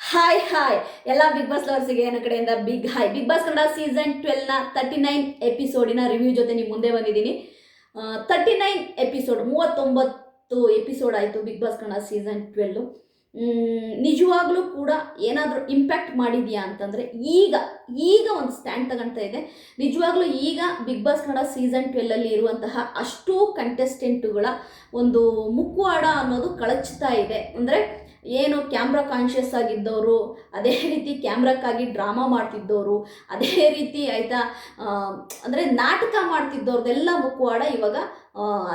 Hi hi ಎಲ್ಲ Bigg Boss ಲವರ್ಸಿಗೆ ನನ್ನ ಕಡೆಯಿಂದ big hi Bigg Boss Kannada season ಟ್ವೆಲ್ನ thirty nine ಎಪಿಸೋಡಿನ ರಿವ್ಯೂ ಜೊತೆ ನಿಮ್ಮ ಮುಂದೆ ಬಂದಿದ್ದೀನಿ. ತರ್ಟಿ ನೈನ್ ಎಪಿಸೋಡ್ ಮೂವತ್ತೊಂಬತ್ತು ಎಪಿಸೋಡ್ ಆಯಿತು Bigg Boss Kannada season twelve ನಿಜವಾಗ್ಲೂ ಕೂಡ ಏನಾದರೂ ಇಂಪ್ಯಾಕ್ಟ್ ಮಾಡಿದೆಯಾ ಅಂತಂದರೆ ಈಗ ಈಗ ಒಂದು ಸ್ಟ್ಯಾಂಡ್ ತಗೊಳ್ತಾ ಇದೆ. ನಿಜವಾಗ್ಲೂ ಈಗ ಬಿಗ್ ಬಾಸ್ ಕನ್ನಡ ಸೀಸನ್ ಟ್ವೆಲ್ಲಲ್ಲಿ ಇರುವಂತಹ ಅಷ್ಟೂ ಕಂಟೆಸ್ಟೆಂಟುಗಳ ಒಂದು ಮುಖವಾಡ ಅನ್ನೋದು ಕಳಚ್ತಾ ಇದೆ. ಅಂದರೆ ಏನು ಕ್ಯಾಮ್ರಾ ಕಾನ್ಷಿಯಸ್ ಆಗಿದ್ದವರು, ಅದೇ ರೀತಿ ಕ್ಯಾಮ್ರಕ್ಕಾಗಿ ಡ್ರಾಮಾ ಮಾಡ್ತಿದ್ದವರು, ಅದೇ ರೀತಿ ಆಯಿತಾ ಅಂದರೆ ನಾಟಕ ಮಾಡ್ತಿದ್ದವ್ರದ್ದೆಲ್ಲ ಮುಖವಾಡ ಇವಾಗ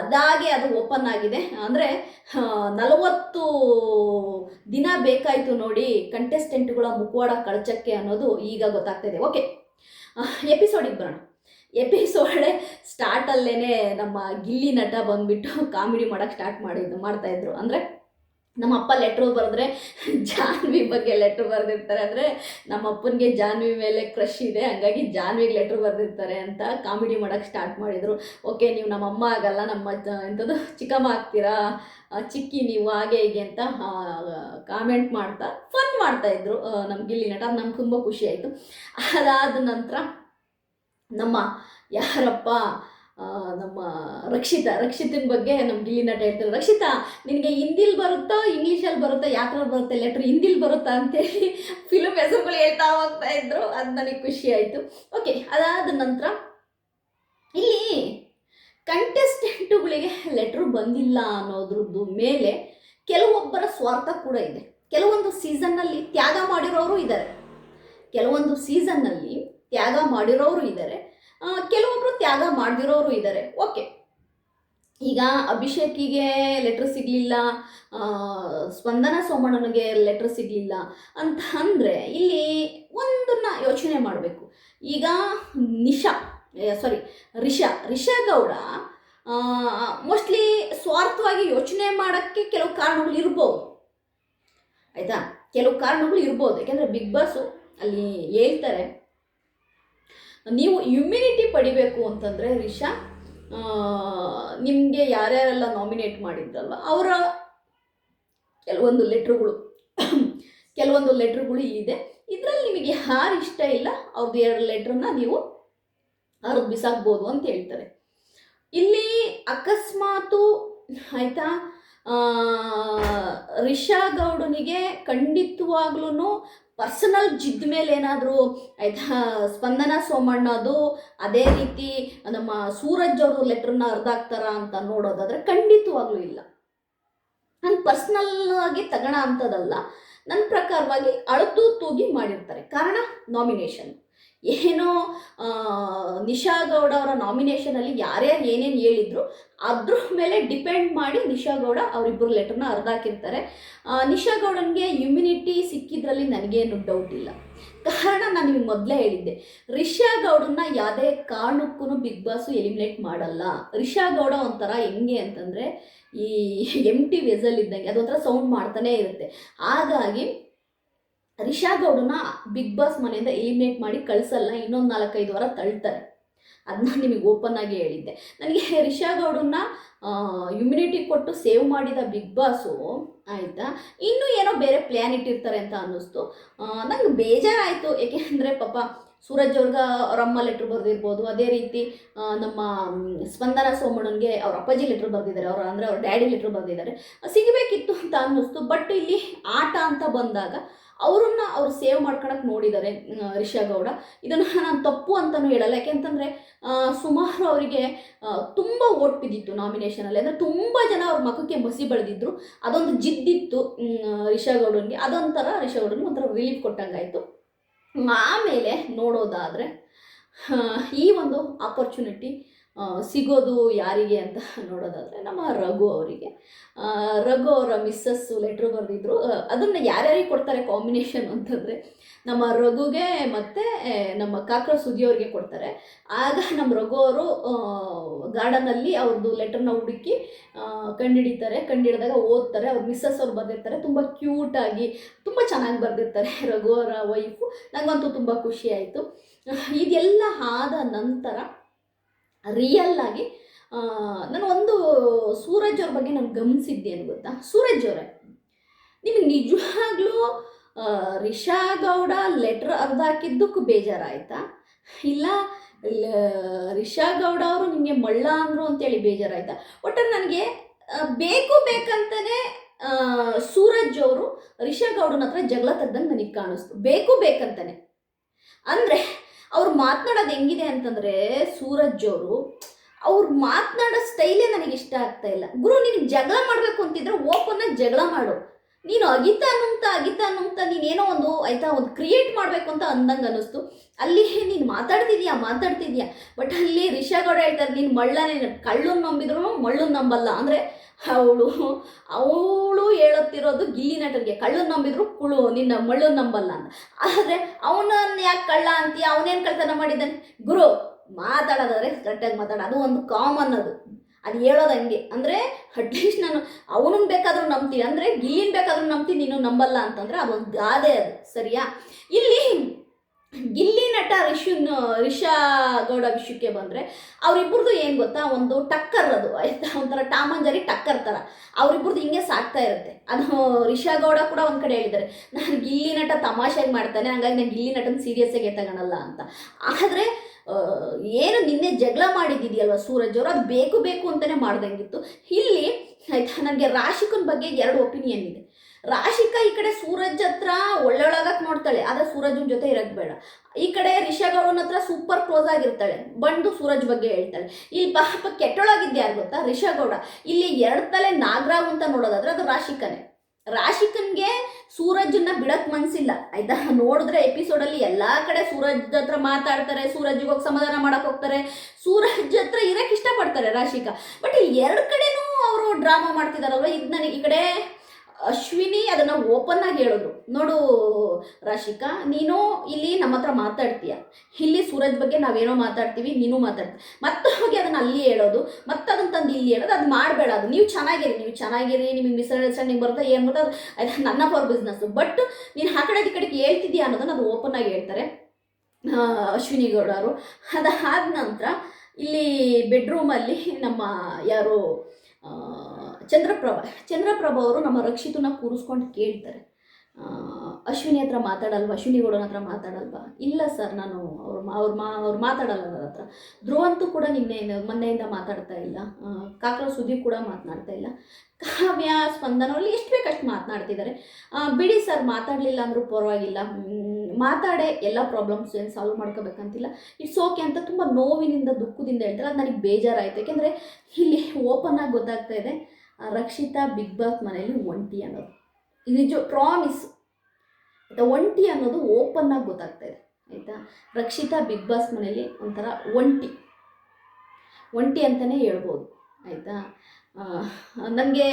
ಅದಾಗೆ ಅದು ಓಪನ್ ಆಗಿದೆ. ಅಂದರೆ ನಲವತ್ತು ದಿನ ಬೇಕಾಯಿತು ನೋಡಿ ಕಂಟೆಸ್ಟೆಂಟ್ಗಳ ಮುಖವಾಡ ಕಳಚಕ್ಕೆ ಅನ್ನೋದು ಈಗ ಗೊತ್ತಾಗ್ತಾಯಿದೆ ಓಕೆ ಎಪಿಸೋಡಿಗೆ ಬರೋಣ. ಎಪಿಸೋಡೇ ಸ್ಟಾರ್ಟಲ್ಲೇ ನಮ್ಮ ಗಿಲ್ಲಿ ನಟ ಬಂದ್ಬಿಟ್ಟು ಕಾಮಿಡಿ ಮಾಡೋಕ್ಕೆ ಸ್ಟಾರ್ಟ್ ಮಾಡಿದ್ದು ಮಾಡ್ತಾಯಿದ್ರು ಅಂದರೆ ನಮ್ಮ ಅಪ್ಪ ಲೆಟ್ರು ಬರೆದ್ರೆ ಜಾನ್ವಿ ಬಗ್ಗೆ ಲೆಟ್ರು ಬರೆದಿರ್ತಾರೆ. ಅಂದರೆ ನಮ್ಮ ಅಪ್ಪನಿಗೆ ಜಾನ್ವಿ ಮೇಲೆ ಕ್ರಷ್ ಇದೆ, ಹಂಗಾಗಿ ಜಾನ್ವಿಗೆ ಲೆಟ್ರ್ ಬರೆದಿರ್ತಾರೆ ಅಂತ ಕಾಮಿಡಿ ಮಾಡೋಕ್ಕೆ ಸ್ಟಾರ್ಟ್ ಮಾಡಿದರು. ಓಕೆ ನೀವು ನಮ್ಮ ಅಮ್ಮ ಆಗಲ್ಲ, ನಮ್ಮ ಎಂಥದ್ದು ಚಿಕ್ಕಮ್ಮ ಆಗ್ತೀರಾ? ಚಿಕ್ಕಿ, ನೀವು ಹಾಗೆ ಹೀಗೆ ಅಂತ ಕಾಮೆಂಟ್ ಮಾಡ್ತಾ ಫನ್ ಮಾಡ್ತಾಯಿದ್ರು ನಮ್ಮ ಗಿಲ್ಲಿ ನಟ, ನಮ್ಗೆ ತುಂಬ ಖುಷಿ ಆಯಿತು. ಅದಾದ ನಂತರ ನಮ್ಮ ಯಾರಪ್ಪ ನಮ್ಮ ರಕ್ಷಿತಾ, ರಕ್ಷಿತನ ಬಗ್ಗೆ ನಮ್ಮ ಗಿಲ್ಲಿ ನಟ ಹೇಳ್ತಾರೆ. ರಕ್ಷಿತಾ, ನಿನಗೆ ಹಿಂದಿಲಿ ಬರುತ್ತೋ, ಇಂಗ್ಲೀಷಲ್ಲಿ ಬರುತ್ತೋ ಯಾಕ್ರಲ್ಲಿ ಬರುತ್ತೆ ಲೆಟ್ರ್ ಹಿಂದಿಲಿ ಬರುತ್ತಾ ಅಂತೇಳಿ ಫಿಲಮ್ ಹೆಸರುಗಳು ಹೇಳ್ತಾ ಹೋಗ್ತಾ ಇದ್ರು. ಅದು ನನಗೆ ಖುಷಿ ಆಯಿತು. ಓಕೆ ಅದಾದ ನಂತರ ಇಲ್ಲಿ ಕಂಟೆಸ್ಟೆಂಟುಗಳಿಗೆ ಲೆಟ್ರು ಬಂದಿಲ್ಲ ಅನ್ನೋದ್ರದ್ದು ಮೇಲೆ ಕೆಲವೊಬ್ಬರ ಸ್ವಾರ್ಥ ಕೂಡ ಇದೆ. ಕೆಲವೊಂದು ಸೀಸನ್ನಲ್ಲಿ ತ್ಯಾಗ ಮಾಡಿರೋರು ಇದ್ದಾರೆ ಕೆಲವೊಂದು ಸೀಸನ್ನಲ್ಲಿ ತ್ಯಾಗ ಮಾಡಿರೋರು ಇದ್ದಾರೆ ಆ, ಕೆಲವೊಬ್ಬರು ತ್ಯಾಗ ಮಾಡದಿರೋರು ಇದ್ದಾರೆ ಓಕೆ ಈಗ ಅಭಿಷೇಕಿಗೆ ಲೆಟ್ರ್ ಸಿಗಲಿಲ್ಲ ಸ್ಪಂದನ ಸೋಮಣ್ಣನಿಗೆ ಲೆಟ್ರ್ ಸಿಗಲಿಲ್ಲ ಅಂತ ಅಂದರೆ ಇಲ್ಲಿ ಒಂದನ್ನ ಯೋಚನೆ ಮಾಡಬೇಕು. ಈಗ ನಿಶಾ ಸಾರಿ ರಿಷಾ ರಿಷಾ ಗೌಡ ಮೋಸ್ಟ್ಲಿ ಸ್ವಾರ್ಥವಾಗಿ ಯೋಚನೆ ಮಾಡೋಕ್ಕೆ ಕೆಲವು ಕಾರಣಗಳು ಇರ್ಬೋದು. ಆಯಿತಾ? ಕೆಲವು ಕಾರಣಗಳು ಇರ್ಬೋದು. ಯಾಕೆಂದರೆ ಬಿಗ್ ಬಾಸು ಅಲ್ಲಿ ಹೇಳ್ತಾರೆ ನೀವು ಇಮ್ಯುನಿಟಿ ಪಡಿಬೇಕು ಅಂತಂದರೆ ರಿಷಾ ನಿಮಗೆ ಯಾರ್ಯಾರೆಲ್ಲ ನಾಮಿನೇಟ್ ಮಾಡಿದ್ರಲ್ವ ಅವರ ಕೆಲವೊಂದು ಲೆಟ್ರುಗಳು ಕೆಲವೊಂದು ಲೆಟ್ರುಗಳು ಇದೆ. ಇದರಲ್ಲಿ ನಿಮಗೆ ಯಾರು ಇಷ್ಟ ಇಲ್ಲ ಅವ್ರದ್ದು ಎರಡು ಲೆಟ್ರನ್ನ ನೀವು ಅವ್ರದ್ದು ಬಿಸಾಕ್ಬೋದು ಅಂತ ಹೇಳ್ತಾರೆ. ಇಲ್ಲಿ ಅಕಸ್ಮಾತು ಆಯಿತಾ ರಿಷಾ ಗೌಡನಿಗೆ ಖಂಡಿತವಾಗ್ಲೂ ಪರ್ಸನಲ್ ಜಿದ್ದ ಮೇಲೆ ಏನಾದರೂ ಆಯಿತಾ ಸ್ಪಂದನ ಸೋಮಣ್ಣದು ಅದೇ ರೀತಿ ನಮ್ಮ ಸೂರಜ್ ಅವರು ಲೆಟ್ರನ್ನ ಅರ್ಧಾಕ್ತಾರ ಅಂತ ನೋಡೋದಾದರೆ ಖಂಡಿತವಾಗ್ಲೂ ಇಲ್ಲ. ನಾನು ಪರ್ಸ್ನಲ್ ಆಗಿ ತಗೋಣ ಅಂಥದ್ದಲ್ಲ ನನ್ನ ಪ್ರಕಾರವಾಗಿ ಅಳತು ತೂಗಿ ಮಾಡಿರ್ತಾರೆ. ಕಾರಣ ನಾಮಿನೇಷನ್ ಏನೋ ನಿಶಾ ಗೌಡ ಅವರ ನಾಮಿನೇಷನಲ್ಲಿ ಯಾರ್ಯಾರು ಏನೇನು ಹೇಳಿದ್ರು, ಅದ್ರ ಮೇಲೆ ಡಿಪೆಂಡ್ ಮಾಡಿ ನಿಶಾ ಗೌಡ ಅವರಿಬ್ಬರು ಲೆಟ್ರನ್ನ ಅರ್ಧಾಕಿರ್ತಾರೆ ನಿಶಾ ಗೌಡನಿಗೆ ಇಮ್ಯುನಿಟಿ ಸಿಕ್ಕಿದ್ರಲ್ಲಿ ನನಗೇನು ಡೌಟ್ ಇಲ್ಲ. ಕಾರಣ ನಾನು ನಿಮ್ಗೆ ಮೊದಲೇ ಹೇಳಿದ್ದೆ. ರಿಷಾ ಗೌಡನ್ನ ಯಾವುದೇ ಕಾರಣಕ್ಕೂ ಬಿಗ್ ಬಾಸು ಎಲಿಮಿನೇಟ್ ಮಾಡಲ್ಲ. ರಿಷಾ ಗೌಡ ಒಂಥರ ಹೆಂಗೆ ಅಂತಂದರೆ ಈ ಎಂ ಟಿ ವೆಸಲ್ ಇದ್ದಂಗೆ, ಅದೊಂಥರ ಸೌಂಡ್ ಮಾಡ್ತಾನೇ ಇರುತ್ತೆ. ಹಾಗಾಗಿ ರಿಷಾ ಗೌಡನ್ನ ಬಿಗ್ ಬಾಸ್ ಮನೆಯಿಂದ ಎಲಿಮಿನೇಟ್ ಮಾಡಿ ಕಳಿಸಲ್ಲ, ಇನ್ನೊಂದು ನಾಲ್ಕೈದು ವಾರ ತಳ್ತಾರೆ. ಅದನ್ನ ನಿಮಗೆ ಓಪನ್ ಆಗಿ ಹೇಳಿದ್ದೆ. ನನಗೆ ರಿಷಾ ಗೌಡನ್ನ ಇಮ್ಯುನಿಟಿ ಕೊಟ್ಟು ಸೇವ್ ಮಾಡಿದ ಬಿಗ್ ಬಾಸು ಆಯಿತಾ? ಇನ್ನೂ ಏನೋ ಬೇರೆ ಪ್ಲ್ಯಾನ್ ಇಟ್ಟಿರ್ತಾರೆ ಅಂತ ಅನ್ನಿಸ್ತು. ನಂಗೆ ಬೇಜಾರಾಯಿತು. ಏಕೆಂದರೆ ಪಾಪ ಸೂರಜ್ ಅವ್ರಿಗೆ ಅವ್ರ ಅಮ್ಮ ಲೆಟ್ರ್ ಬರೆದಿರ್ಬೋದು. ಅದೇ ರೀತಿ ನಮ್ಮ ಸ್ಪಂದನ ಸೋಮಣ್ಣನಿಗೆ ಅವ್ರ ಅಪ್ಪಾಜಿ ಲೆಟ್ರ್ ಬರೆದಿದ್ದಾರೆ. ಅವ್ರ ಅಂದರೆ ಅವ್ರ ಡ್ಯಾಡಿ ಲೆಟ್ರ್ ಬರೆದಿದ್ದಾರೆ. ಸಿಗಬೇಕಿತ್ತು ಅಂತ ಅನ್ನಿಸ್ತು. ಬಟ್ ಇಲ್ಲಿ ಆಟ ಅಂತ ಬಂದಾಗ ಅವರನ್ನು ಅವ್ರು ಸೇವ್ ಮಾಡ್ಕೊಳಕ್ಕೆ ನೋಡಿದ್ದಾರೆ ರಿಷಾ ಗೌಡ. ಇದನ್ನು ನಾನು ತಪ್ಪು ಅಂತಲೂ ಹೇಳಲ್ಲ. ಯಾಕೆಂತಂದರೆ ಸುಮಾರು ಅವರಿಗೆ ತುಂಬ ಓಟ್ ಬಿದ್ದಿತ್ತು ನಾಮಿನೇಷನಲ್ಲಿ ಅಂದರೆ ತುಂಬ ಜನ ಅವ್ರ ಮಖಕ್ಕೆ ಮಸಿ ಬೆಳೆದಿದ್ರು. ಅದೊಂದು ಜಿದ್ದಿತ್ತು ರಿಷಾ ಗೌಡನಿಗೆ. ಅದೊಂಥರ ರಿಷಾ ಗೌಡನಿಗೆ ಒಂಥರ ರಿಲೀಫ್ ಕೊಟ್ಟಂಗಾಯಿತು. ಆಮೇಲೆ ನೋಡೋದಾದರೆ ಈ ಒಂದು ಆಪರ್ಚುನಿಟಿ ಸಿಗೋದು ಯಾರಿಗೆ ಅಂತ ನೋಡೋದಾದರೆ ನಮ್ಮ ರಘು ಅವರಿಗೆ. ರಘು ಅವರ ಮಿಸ್ಸಸ್ಸು ಲೆಟ್ರ್ ಬರೆದಿದ್ರು. ಅದನ್ನು ಯಾರ್ಯಾರಿಗೆ ಕೊಡ್ತಾರೆ ಕಾಂಬಿನೇಷನ್ ಅಂತಂದರೆ ನಮ್ಮ ರಘುಗೆ ಮತ್ತು ನಮ್ಮ ಕಾಕ್ರ ಸುದಿಯವ್ರಿಗೆ ಕೊಡ್ತಾರೆ. ಆಗ ನಮ್ಮ ರಘು ಅವರು ಗಾರ್ಡನಲ್ಲಿ ಅವ್ರದ್ದು ಲೆಟ್ರನ್ನ ಹುಡುಕಿ ಕಂಡುಹಿಡಿತಾರೆ ಕಂಡಿಡಿದಾಗ ಓದ್ತಾರೆ. ಅವ್ರ ಮಿಸ್ಸಸ್ ಅವ್ರು ಬರೆದಿರ್ತಾರೆ. ತುಂಬ ಕ್ಯೂಟಾಗಿ ತುಂಬ ಚೆನ್ನಾಗಿ ಬರೆದಿರ್ತಾರೆ ರಘು ಅವರ ವೈಫು ನನಗಂತೂ ತುಂಬ ಖುಷಿ ಆಯಿತು. ಇದೆಲ್ಲ ಆದ ನಂತರ ರಿಯಲ್ ಆಗಿ ನಾನು ಒಂದು ಸೂರಜ್ ಅವ್ರ ಬಗ್ಗೆ ನಾನು ಗಮನಿಸಿದ್ದೇನು ಗೊತ್ತಾ? ಸೂರಜ್ ಅವರೇ, ನಿಮಗೆ ನಿಜವಾಗ್ಲೂ ರಿಷಾ ಗೌಡ ಲೆಟ್ರ್ ಅರ್ಧ ಹಾಕಿದ್ದಕ್ಕೂ ಬೇಜಾರಾಯ್ತಾ? ಇಲ್ಲ ರಿಷಾ ಗೌಡ ಅವರು ನಿಮಗೆ ಮಳ್ಳ ಅಂದರು ಅಂತೇಳಿ ಬೇಜಾರಾಯ್ತಾ? ಒಟ್ಟು ನನಗೆ ಬೇಕು ಬೇಕಂತಾನೆ ಸೂರಜ್ ಅವರು ರಿಷಾ ಗೌಡನ ಹತ್ರ ಜಗಳ ತೆಗ್ದಂಗೆ ನನಗೆ ಕಾಣಿಸ್ತು. ಬೇಕು ಬೇಕಂತಾನೆ. ಅಂದರೆ ಅವ್ರು ಮಾತನಾಡೋದು ಹೆಂಗಿದೆ ಅಂತಂದರೆ ಸೂರಜ್ ಅವರು, ಅವ್ರು ಮಾತನಾಡೋ ಸ್ಟೈಲೇ ನನಗೆ ಇಷ್ಟ ಆಗ್ತಾ ಇಲ್ಲ. ಗುರು ನಿನಗೆ ಜಗಳ ಮಾಡಬೇಕು ಅಂತಿದ್ರೆ ಓಪನ್ನಾಗಿ ಜಗಳ ಮಾಡು. ನೀನು ಅಗಿತಾ ಅನ್ನುಂತ ಅಗಿತಾ ಅನ್ನುಂತ ನೀನೇನೋ ಒಂದು ಆಯ್ತಾ ಒಂದು ಕ್ರಿಯೇಟ್ ಮಾಡಬೇಕು ಅಂತ ಅಂದಂಗೆ ಅನ್ನಿಸ್ತು. ಅಲ್ಲಿ ನೀನು ಮಾತಾಡ್ತಿದ್ಯಾ ಮಾತಾಡ್ತಿದ್ಯಾ? ಬಟ್ ಅಲ್ಲಿ ರಿಷಾ ಗೌಡ ಹೇಳ್ತಾರೆ, ನೀನು ಮಳ್ಳನೇ ಕಳ್ಳನ್ನು ನಂಬಿದ್ರು ಮಳ್ಳು ನಂಬಲ್ಲ. ಅಂದರೆ ಅವಳು ಅವಳು ಹೇಳುತ್ತಿರೋದು ಗಿಲ್ಲಿ ನಟರಿಗೆ ಕಳ್ಳು ನಂಬಿದ್ರು ಕುಳು, ನಿನ್ನ ಮಳ್ಳು ನಂಬಲ್ಲ ಅಂತ. ಆದರೆ ಅವನನ್ನ ಯಾಕೆ ಕಳ್ಳ ಅಂತೀಯ? ಅವನೇನು ಕಳ್ತನ ಮಾಡಿದ್ದಾನೆ? ಗುರು, ಮಾತಾಡೋದಾದ್ರೆ ಕರೆಕ್ಟಾಗಿ ಮಾತಾಡ. ಅದು ಒಂದು ಕಾಮನ್ ಅದು. ಅದು ಹೇಳೋದು ಹಂಗೆ. ಅಂದರೆ ಅಟ್ಲೀಸ್ಟ್ ನಾನು ಅವನನ್ನ ಬೇಕಾದರೂ ನಂಬ್ತೀನಿ. ಅಂದರೆ ಗಿಲ್ಲಿನ ಬೇಕಾದರೂ ನಂಬ್ತೀನಿ, ನೀನು ನಂಬಲ್ಲ ಅಂತಂದರೆ ಅದೊಂದು ಗಾದೆ ಅದು. ಸರಿಯಾ? ಇಲ್ಲಿ ಗಿಲ್ಲಿ ನಟ ರಿಷುನ್ ರಿಷಾ ಗೌಡ ವಿಷಯಕ್ಕೆ ಬಂದರೆ ಅವರಿಬ್ಬರದು ಏನು ಗೊತ್ತಾ? ಒಂದು ಟಕ್ಕರ್ ಅದು, ಆಯ್ತಾ? ಒಂಥರ ಟಾಮಂಜರಿ ಟಕ್ಕರ್ ಥರ ಅವರಿಬ್ಬರದು ಹಿಂಗೆ ಸಾಕ್ತಾ ಇರುತ್ತೆ. ಅದು ರಿಷಾ ಗೌಡ ಕೂಡ ಒಂದು ಕಡೆ ಹೇಳಿದ್ದಾರೆ ನಾನು ಗಿಲ್ಲಿ ನಟ ತಮಾಷೆಗೆ ಮಾಡ್ತಾನೆ, ಹಂಗಾಗಿ ನಾನು ಗಿಲ್ಲಿ ನಟನ ಸೀರಿಯಸ್ಸಾಗಿ ತಗೊಳಲ್ಲ ಅಂತ. ಆದರೆ ಏನು ನಿನ್ನೆ ಜಗಳ ಮಾಡಿದ್ದಿದೆಯಲ್ವ ಸೂರಜ್ ಅವರು? ಅದು ಬೇಕು ಬೇಕು ಅಂತಲೇ ಮಾಡ್ದಂಗಿತ್ತು. ಇಲ್ಲಿ, ಆಯ್ತಾ? ನನಗೆ ರಾಶಿಕನ ಬಗ್ಗೆ ಎರಡು ಒಪಿನಿಯನ್ ಇದೆ. ರಾಶಿಕಾ ಈ ಕಡೆ ಸೂರಜ್ ಹತ್ರ ಒಳ್ಳೊಳಗಕ್ಕೆ ನೋಡ್ತಾಳೆ, ಆದರೆ ಸೂರಜ್ನ ಜೊತೆ ಇರಕ್ಕೆ ಬೇಡ. ಈ ಕಡೆ ರಿಷಾ ಗೌಡನ ಹತ್ರ ಸೂಪರ್ ಕ್ಲೋಸ್ ಆಗಿರ್ತಾಳೆ, ಬಂದು ಸೂರಜ್ ಬಗ್ಗೆ ಹೇಳ್ತಾಳೆ. ಇಲ್ಲಿ ಪಾಪ ಕೆಟ್ಟೊಳಗಿದ್ದೆ ಯಾರು ಗೊತ್ತಾ? ರಿಷಾ ಗೌಡ ಇಲ್ಲಿ ಎರಡು ತಲೆ ನಾಗರಾವ್ ಅಂತ ನೋಡೋದಾದ್ರೆ ಅದು ರಾಶಿಕನೇ. ರಾಶಿಕನ್ಗೆ ಸೂರಜ್ನ ಬಿಡಕ್ ಮನ್ಸಿಲ್ಲ, ಆಯ್ತಾ? ನೋಡಿದ್ರೆ ಎಪಿಸೋಡಲ್ಲಿ ಎಲ್ಲಾ ಕಡೆ ಸೂರಜ್ ಹತ್ರ ಮಾತಾಡ್ತಾರೆ, ಸೂರಜ್ಗೆ ಹೋಗಿ ಸಮಾಧಾನ ಮಾಡಕ್ ಹೋಗ್ತಾರೆ. ಸೂರಜ್ ಹತ್ರ ಇರಕ್ ಇಷ್ಟಪಡ್ತಾರೆ ರಾಶಿಕಾ. ಬಟ್ ಎರಡು ಕಡೆನೂ ಅವರು ಡ್ರಾಮಾ ಮಾಡ್ತಿದಾರಲ್ವ? ಇದು ನನಗೆ ಈ ಕಡೆ ಅಶ್ವಿನಿ ಅದನ್ನು ಓಪನ್ ಆಗಿ ಹೇಳಿದ್ರು ನೋಡು ರಾಶಿಕಾ, ನೀನು ಇಲ್ಲಿ ನಮ್ಮ ಹತ್ರ ಮಾತಾಡ್ತೀಯ. ಇಲ್ಲಿ ಸೂರಜ್ ಬಗ್ಗೆ ನಾವೇನೋ ಮಾತಾಡ್ತೀವಿ, ನೀನು ಮಾತಾಡ್ತೀವಿ ಮತ್ತೆ ಹೋಗಿ ಅದನ್ನು ಅಲ್ಲಿ ಹೇಳೋದು, ಮತ್ತೆ ಅದನ್ನ ತಂದು ಇಲ್ಲಿ ಹೇಳೋದು, ಅದು ಮಾಡಬೇಡ ಅದು. ನೀವು ಚೆನ್ನಾಗಿರಿ ನೀವು ಚೆನ್ನಾಗಿರಿ, ನಿಮಗೆ ಮಿಸ್ಅಂಡರ್ಸ್ಟ್ಯಾಂಡಿಂಗ್ ಬರುತ್ತೆ ಏನು ಬರುತ್ತೆ ಅದು ನನ್ನ ಫಾರ್ ಬಿಸ್ನೆಸ್ಸು ಬಟ್ ನೀನು ಆ ಕಡೆ ಈ ಕಡೆಗೆ ಹೇಳ್ತಿದ್ಯಾ ಅನ್ನೋದನ್ನ ಅದು ಓಪನ್ ಆಗಿ ಹೇಳ್ತಾರೆ. ಅಶ್ವಿನಿ ಗೌಡರು. ಅದಾದ ನಂತರ ಇಲ್ಲಿ ಬೆಡ್ರೂಮಲ್ಲಿ ನಮ್ಮ ಯಾರು ಚಂದ್ರಪ್ರಭಾ, ಚಂದ್ರಪ್ರಭ ಅವರು ನಮ್ಮ ರಕ್ಷಿತನ ಕೂರಿಸ್ಕೊಂಡು ಕೇಳ್ತಾರೆ. ಅಶ್ವಿನಿ ಹತ್ರ ಮಾತಾಡಲ್ವಾ? ಅಶ್ವಿನಿ ಗೌಡನ ಹತ್ರ ಮಾತಾಡಲ್ವಾ? ಇಲ್ಲ ಸರ್, ನಾನು ಅವ್ರು ಅವ್ರ ಅವ್ರು ಮಾ, ಅವ್ರು ಮಾತಾಡಲ್ಲ ನನ್ನ ಹತ್ರ. ಧ್ರುವಂತೂ ಕೂಡ ನಿನ್ನೆ, ಮೊನ್ನೆಯಿಂದ ಮಾತಾಡ್ತಾ ಇಲ್ಲ. ಕಾಕರ ಸುದ್ದಿ ಕೂಡ ಮಾತನಾಡ್ತಾ ಇಲ್ಲ. ಕಾವ್ಯ ಸ್ಪಂದನ ಅವರಲ್ಲಿ ಎಷ್ಟು ಬೇಕಷ್ಟು ಮಾತನಾಡ್ತಿದ್ದಾರೆ. ಬಿಡಿ ಸರ್, ಮಾತಾಡಲಿಲ್ಲ ಅಂದರೂ ಪರವಾಗಿಲ್ಲ. ಮಾತಾಡೆ, ಎಲ್ಲ ಪ್ರಾಬ್ಲಮ್ಸ್ ಏನು ಸಾಲ್ವ್ ಮಾಡ್ಕೋಬೇಕಂತಿಲ್ಲ. ಇಟ್ಸ್ ಓಕೆ ಅಂತ ತುಂಬ ನೋವಿನಿಂದ, ದುಃಖದಿಂದ ಹೇಳ್ತಾರೆ. ಅದು ನನಗೆ ಬೇಜಾರಾಯಿತು. ಯಾಕೆಂದರೆ ಇಲ್ಲಿ ಓಪನ್ ಆಗಿ ಗೊತ್ತಾಗ್ತಾ ಇದೆ. ರಕ್ಷಿತಾ ಬಿಗ್ ಬಾಸ್ ಮನೆಯಲ್ಲಿ ಒಂಟಿ ಅನ್ನೋದು. ಇದು ನಿಜ ಪ್ರಾಮಿಸ್ ಆಯಿತಾ ಒಂಟಿ ಅನ್ನೋದು ಓಪನ್ ಆಗಿ ಗೊತ್ತಾಗ್ತಾ ಇದೆ, ಆಯಿತಾ? ರಕ್ಷಿತಾ ಬಿಗ್ ಬಾಸ್ ಮನೆಯಲ್ಲಿ ಒಂಥರ ಒಂಟಿ. ಒಂಟಿ ಅಂತಲೇ ಹೇಳ್ಬೋದು, ಆಯಿತಾ? ನನಗೆ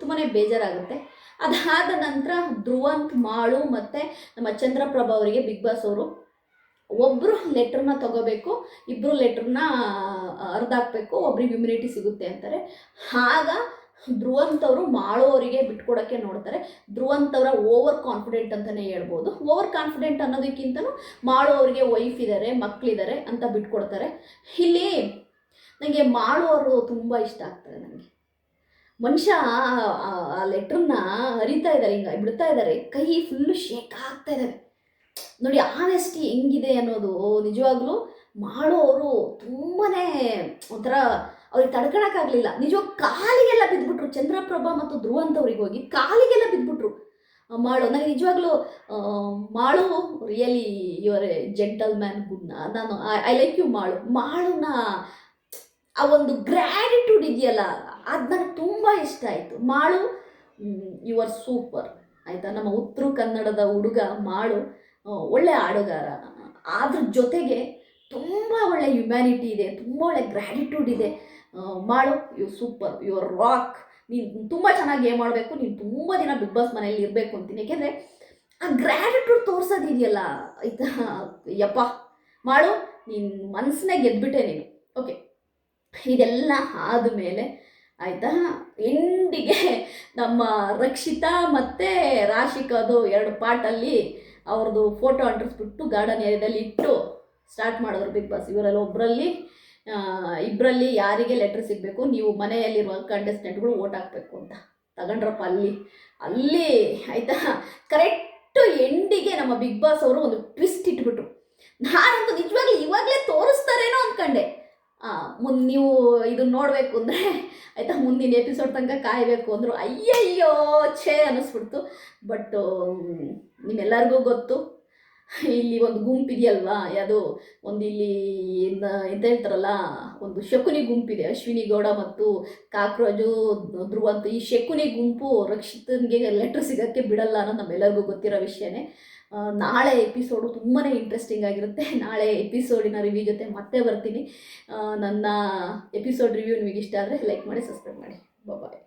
ತುಂಬಾ ಬೇಜಾರಾಗುತ್ತೆ. ಅದಾದ ನಂತರ ಧ್ರುವಂತ್, ಮಾಳು ಮತ್ತು ನಮ್ಮ ಚಂದ್ರಪ್ರಭಾ ಅವರಿಗೆ ಬಿಗ್ ಬಾಸ್ ಅವರು ಒಬ್ಬರು ಲೆಟ್ರನ್ನ ತಗೋಬೇಕು ಇಬ್ಬರು ಲೆಟ್ರನ್ನ ಅರ್ಧ ಹಾಕ್ಬೇಕು ಒಬ್ರಿಗೆ ಇಮ್ಯುನಿಟಿ ಸಿಗುತ್ತೆ ಅಂತಾರೆ. ಆಗ ಧ್ರುವಂತವರು ಮಾಳೋವರಿಗೆ ಬಿಟ್ಕೊಡೋಕ್ಕೆ ನೋಡ್ತಾರೆ. ಧ್ರುವಂತ್ ಅವರ ಓವರ್ ಕಾನ್ಫಿಡೆಂಟ್ ಅಂತಲೇ ಹೇಳ್ಬೋದು. ಓವರ್ ಕಾನ್ಫಿಡೆಂಟ್ ಅನ್ನೋದಕ್ಕಿಂತಲೂ ಮಾಡೋರಿಗೆ ವೈಫ್ ಇದ್ದಾರೆ ಮಕ್ಕಳಿದ್ದಾರೆ ಅಂತ ಬಿಟ್ಕೊಡ್ತಾರೆ. ಇಲ್ಲಿ ನನಗೆ ಮಾಡೋರು ತುಂಬ ಇಷ್ಟ ಆಗ್ತಾರೆ ನನಗೆ ಮನುಷ್ಯ, ಆ- ಲೆಟ್ರನ್ನ ಹರಿತಾ ಇದ್ದಾರೆ ಹಿಂಗೆ ಬಿಡ್ತಾ ಇದ್ದಾರೆ ಕೈ ಫುಲ್ಲು ಶೇಕ್ ಆಗ್ತಾ ಇದ್ದಾವೆ ನೋಡಿ ಆನೆಸ್ಟಿ ಹೆಂಗಿದೆ ಅನ್ನೋದು ನಿಜವಾಗ್ಲೂ ಮಾಡೋರು ತುಂಬಾ ಒಂಥರ ಅವ್ರಿಗೆ ತಡ್ಕೊಳಕ್ಕಾಗಲಿಲ್ಲ. ನಿಜವಾಗ ಕಾಲಿಗೆಲ್ಲ ಬಿದ್ದುಬಿಟ್ರು ಚಂದ್ರಪ್ರಭಾ ಮತ್ತು ಧ್ರುವಂತವ್ರಿಗೆ ಹೋಗಿ ಕಾಲಿಗೆಲ್ಲ ಬಿದ್ಬಿಟ್ರು. ಮಾಳು ನನಗೆ ನಿಜವಾಗ್ಲೂ Malu really you're a gentleman ಗುಡ್ನ ನಾನು ಐ ಲೈಕ್ ಯು ಮಾಳು. ಮಾಳುನ ಆ ಒಂದು ಗ್ರ್ಯಾಟಿಟ್ಯೂಡ್ ಇದೆಯಲ್ಲ, ಅದು ನನಗೆ ತುಂಬ ಇಷ್ಟ ಆಯಿತು. ಮಾಳು ಯು ಆರ್ ಸೂಪರ್ ಆಯಿತಾ? ನಮ್ಮ ಉತ್ತರ ಕನ್ನಡದ ಹುಡುಗ ಮಾಳು. ಒಳ್ಳೆ ಆಡುಗಾರ ಅದ್ರ ಜೊತೆಗೆ ತುಂಬ ಒಳ್ಳೆ ಹ್ಯುಮ್ಯಾನಿಟಿ ಇದೆ, ತುಂಬ ಒಳ್ಳೆ ಗ್ರ್ಯಾಟಿಟ್ಯೂಡ್ ಇದೆ. ಮಾಡು you super you are rock ನೀನು ತುಂಬ ಚೆನ್ನಾಗಿ ಏನು ಮಾಡಬೇಕು ನೀನು ತುಂಬ ದಿನ ಬಿಗ್ ಬಾಸ್ ಮನೆಯಲ್ಲಿ ಇರಬೇಕು ಅಂತೀನಿ. ಯಾಕೆಂದರೆ ಆ ಗ್ರ್ಯಾಟಿಟ್ಯೂಡ್ ತೋರ್ಸೋದಿದೆಯಲ್ಲ, ಆಯ್ತಾ? ಯಪ್ಪ, ಮಾಡು, ನೀನು ಮನಸ್ಸನ್ನೇ ಗೆದ್ಬಿಟ್ಟೆ ನೀನು. ಓಕೆ ಇದೆಲ್ಲ ಆದಮೇಲೆ ಆಯಿತಾ? ಎಂಡಿಗೆ ನಮ್ಮ ರಕ್ಷಿತಾ ಮತ್ತು ರಾಶಿಕದು ಎರಡು ಪಾಟಲ್ಲಿ ಅವ್ರದ್ದು ಫೋಟೋ ಅಂಟಿಸ್ಬಿಟ್ಟು ಗಾರ್ಡನ್ ಏರಿಯಾದಲ್ಲಿ ಇಟ್ಟು ಸ್ಟಾರ್ಟ್ ಮಾಡಿದ್ರು ಬಿಗ್ ಬಾಸ್ ಇವರಲ್ಲಿ ಒಬ್ಬರಲ್ಲಿ ಇಬ್ಬರಲ್ಲಿ ಯಾರಿಗೆ ಲೆಟ್ರ್ ಸಿಗಬೇಕು, ನೀವು ಮನೆಯಲ್ಲಿರುವ ಕಂಟೆಸ್ಟೆಂಟ್ಗಳು ಓಟ್ ಹಾಕಬೇಕು ಅಂತ ತಗೊಂಡ್ರಪ್ಪ ಅಲ್ಲಿ. ಅಲ್ಲಿ ಆಯಿತಾ? ಕರೆಕ್ಟ್ ಬಾಸ್ ಅವರು ಒಂದು ಟ್ವಿಸ್ಟ್ ಇಟ್ಬಿಟ್ರು. ನಾನಂತೂ ನಿಜವಾಗ್ಲೂ ಇವಾಗಲೇ ತೋರಿಸ್ತಾರೇನೋ ಅಂದ್ಕೊಂಡೆ ಮುಂದೆ ನೀವು ಇದನ್ನ ನೋಡಬೇಕು ಅಂದರೆ ಆಯಿತಾ, ಮುಂದಿನ ಎಪಿಸೋಡ್ ತನಕ ಕಾಯಬೇಕು ಅಂದರು, ಅಯ್ಯಯ್ಯೋ, ಛೇ ಅನ್ನಿಸ್ಬಿಡ್ತು ಬಟ್ ನಿಮ್ಮೆಲ್ಲರಿಗೂ ಗೊತ್ತು. ಇಲ್ಲಿ ಒಂದು ಗುಂಪಿದೆಯಲ್ವಾ ಯಾವುದು ಒಂದು ಇಲ್ಲಿ ಎಂತ ಹೇಳ್ತಾರಲ್ಲ, ಒಂದು ಶಕುನಿ ಗುಂಪಿದೆ ಅಶ್ವಿನಿ ಗೌಡ ಮತ್ತು ಕಾಕ್ರೋಜು ಧ್ರುವಂತ ಈ ಶಕುನಿ ಗುಂಪು ರಕ್ಷಿತನಿಗೆ ಲೆಟ್ರ್ ಸಿಗೋಕ್ಕೆ ಬಿಡಲ್ಲ ಅನ್ನೋದು ನಮ್ಮೆಲ್ಲರಿಗೂ ಗೊತ್ತಿರೋ ವಿಷಯನೇ. ನಾಳೆ ಎಪಿಸೋಡು ತುಂಬಾ ಇಂಟ್ರೆಸ್ಟಿಂಗ್ ಆಗಿರುತ್ತೆ. ನಾಳೆ ಎಪಿಸೋಡಿನ ರಿವ್ಯೂ ಜೊತೆ ಮತ್ತೆ ಬರ್ತೀನಿ. ನನ್ನ ಎಪಿಸೋಡ್ ರಿವ್ಯೂ ನಿಮಗೆ ಇಷ್ಟ ಆದರೆ ಲೈಕ್ ಮಾಡಿ ಸಬ್ಸ್ಕ್ರೈಬ್ ಮಾಡಿ. ಬಾಯ್